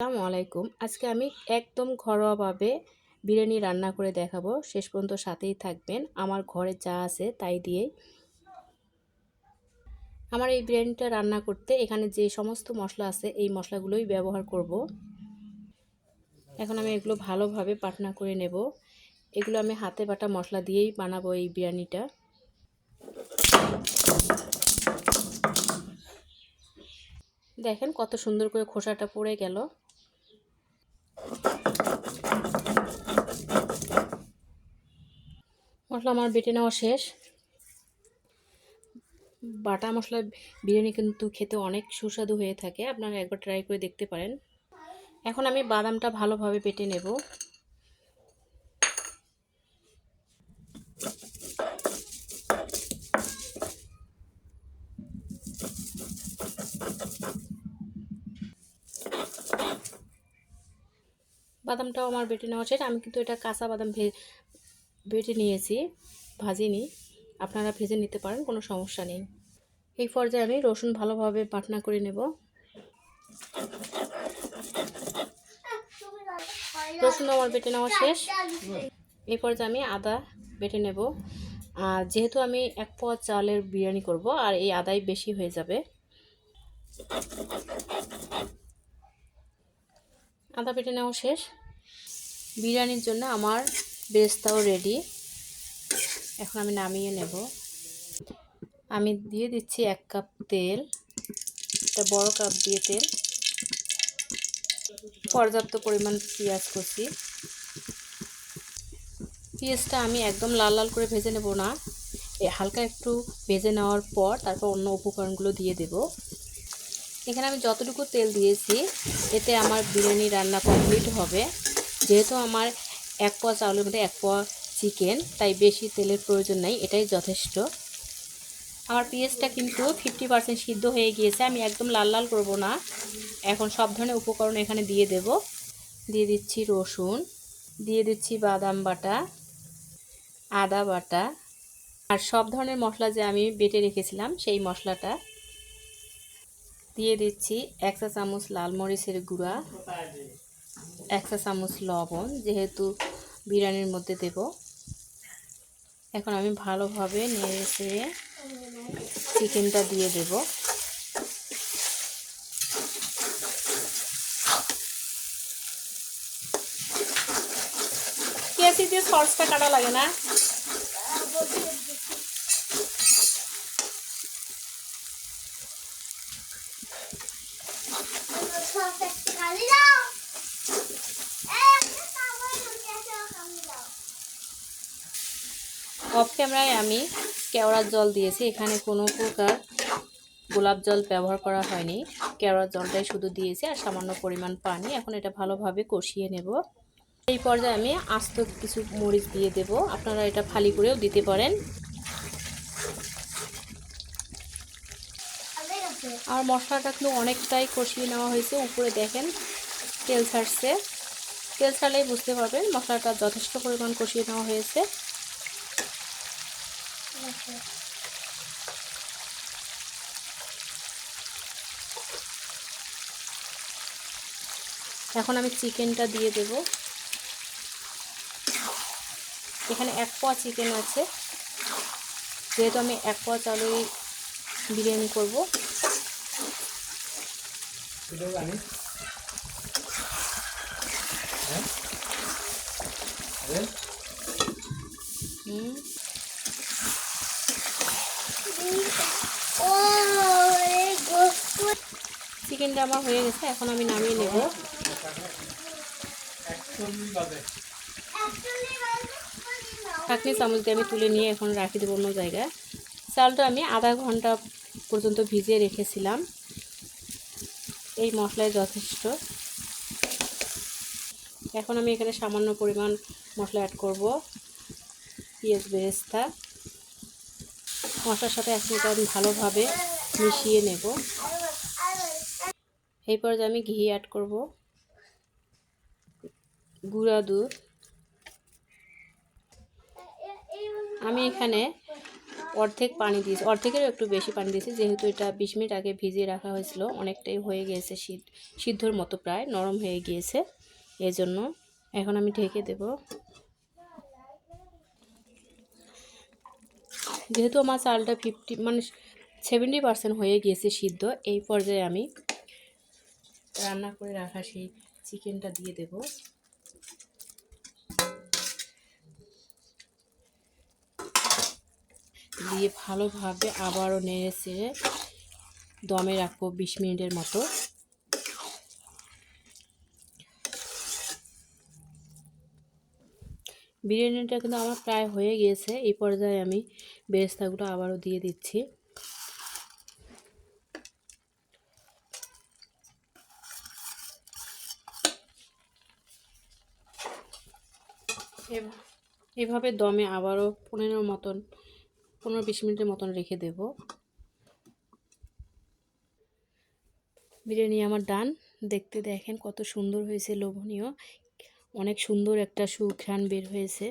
আসসালামু আলাইকুম। আজকে আমি একদম ঘরোয়াভাবে বিরিয়ানি রান্না করে দেখাবো। শেষ পর্যন্ত সাথেই থাকবেন। আমার ঘরে যা আছে তাই দিয়েই আমার এই বিরিয়ানিটা রান্না করতে এখানে যে সমস্ত মশলা আছে, এই মশলাগুলোই ব্যবহার করব। এখন আমি এগুলো ভালোভাবে পাটনা করে নেব। এগুলো আমি হাতে বাটা মশলা দিয়েই বানাবো এই বিরিয়ানিটা। দেখেন কত সুন্দর করে খোসাটা পড়ে গেল। মশলা আমার বেটে নেওয়া শেষ। বাটা মশলা বিরিয়ানি কিন্তু খেতে অনেক সুস্বাদু হয়ে থাকে, আপনারা একবার ট্রাই করে দেখতে পারেন। এখন আমি বাদামটা ভালোভাবে বেটে নেব। বাদামটাও আমার বেটে নেওয়া শেষ। আমি কিন্তু এটা কাঁচা বাদাম বেটে নিয়েছি, ভাজিনি। আপনারা ভেজে নিতে পারেন, কোনো সমস্যা নেই। এই পর্যায়ে আমি রসুন ভালোভাবে বাটনা করে নেব। রসুন আমার বেটে নেওয়া শেষ। এই পর্যায়ে আমি আদা বেটে নেব। আর যেহেতু আমি এক পোয়া চালের বিরিয়ানি করব, আর এই আদাই বেশি হয়ে যাবে। আদা বেটে নেওয়া শেষ। বিরিয়ানির জন্য আমার বেস্তাও রেডি এখন আমি নামিয়ে নেব। আমি দিয়ে দিচ্ছি এক কাপ তেল, একটা বড় কাপ দিয়ে তেল। পর্যাপ্ত পরিমাণ পেঁয়াজ করছি পেঁয়াজটা আমি একদম লাল লাল করে ভেজে নেব না। হালকা একটু ভেজে নেওয়ার পর তারপর অন্য উপকরণগুলো দিয়ে দেব। এখানে আমি যতটুকু তেল দিয়েছি, এতে আমার বিরিয়ানি রান্না কমপ্লিট হবে। যেহেতু আমার এক পোয়া চাউলের মধ্যে এক পোয়া চিকেন, তাই বেশি তেলের প্রয়োজন নাই, এটাই যথেষ্ট। আমার পেঁয়াজটা কিন্তু ফিফটি পারসেন্ট সিদ্ধ হয়ে গিয়েছে, আমি একদম লাল লাল করব না। এখন সব ধরনের উপকরণ এখানে দিয়ে দেব। দিয়ে দিচ্ছি রসুন, দিয়ে দিচ্ছি বাদাম বাটা, আদা বাটা, আর সব ধরনের মশলা যে আমি বেটে রেখেছিলাম, সেই মশলাটা। দিয়ে দিচ্ছি এক চা চামচ লাল মরিচের গুঁড়া। এক চা চামচ লবণ যেহেতু বিরিয়ানির মধ্যে দেব। এখন আমি ভালোভাবে নেড়ে চেড়ে চিকেনটা দিয়ে দেব। কেসি দিয়ে সসটা কাটা লাগে না? অফ ক্যামেরায় আমি কেওড়ার জল দিয়েছি। এখানে কোনো প্রকার গোলাপ জল ব্যবহার করা হয়নি। কেওড়ার জলটাই শুধু দিয়েছি আর সামান্য পরিমাণ পানি। এখন এটা ভালোভাবে কষিয়ে নেব। এই পর্যায়ে আমি আস্ত কিছু মরিচ দিয়ে দেব। আপনারা এটা ফালি করেও দিতে পারেন। আর মশলাটা কিন্তু অনেকটাই কষিয়ে নেওয়া হয়েছে। উপরে দেখেন তেল ছাড়ছে। তেল ছাড়লেই বুঝতে পারবেন মশলাটা যথেষ্ট পরিমাণ কষিয়ে নেওয়া হয়েছে। এখন আমি চিকেনটা দিয়ে দেব। এখানে এক পোয়া চিকেন আছে। যেহেতু আমি এক পোয়া চালের বিরিয়ানি করব। হুম। চিকেনটা আমার হয়ে গেছে, এখন আমি নামিয়ে নেব। চাটনি চামচ দিয়ে আমি তুলে নিয়ে এখন রাখি দেবো অন্য জায়গায়। চালটা আমি আধা ঘণ্টা পর্যন্ত ভিজিয়ে রেখেছিলাম। এই মশলায় যথেষ্ট। এখন আমি এখানে সামান্য পরিমাণ মশলা অ্যাড করব। পেঁয়াজ বেরেস্তা। মশলার সাথে এখন আমি ভালোভাবে মিশিয়ে নেব। এই পর্যায়ে আমি ঘি অ্যাড করব। গুঁড়া দুধ। আমি এখানে অর্ধেক পানি দিয়েছি। অর্ধেকেরও একটু বেশি পানি দিয়েছি, যেহেতু এটা বিশ মিনিট আগে ভিজিয়ে রাখা হয়েছিল। অনেকটাই হয়ে গিয়েছে সিদ্ধর মতো প্রায়, নরম হয়ে গিয়েছে। এই জন্য এখন আমি ঢেকে দেব। যেহেতু আমার চালটা ফিফটি মানে সেভেন্টি পার্সেন্ট হয়ে গিয়েছে সিদ্ধ, এই পর্যায়ে আমি রান্না করে রাখা সেই চিকেনটা দিয়ে দেব। দিয়ে ভালোভাবে আবারও নেড়ে চেড়ে দমে রাখব বিশ মিনিটের মতো। বিরিয়ানিটা কিন্তু আমার প্রায় হয়ে গিয়েছে, এই পর্যায়ে আমি বেরেস্তাগুলো আবারও দিয়ে দিচ্ছি। এভাবে দমে আবারও পনেরো মতন, পনেরো বিশ মিনিটের মতন রেখে দেব। বিরিয়ানি আমার ডান। দেখতে দেখেন কত সুন্দর হয়েছে, লোভনীয়। অনেক সুন্দর একটা সুঘ্রাণ বের হয়েছে।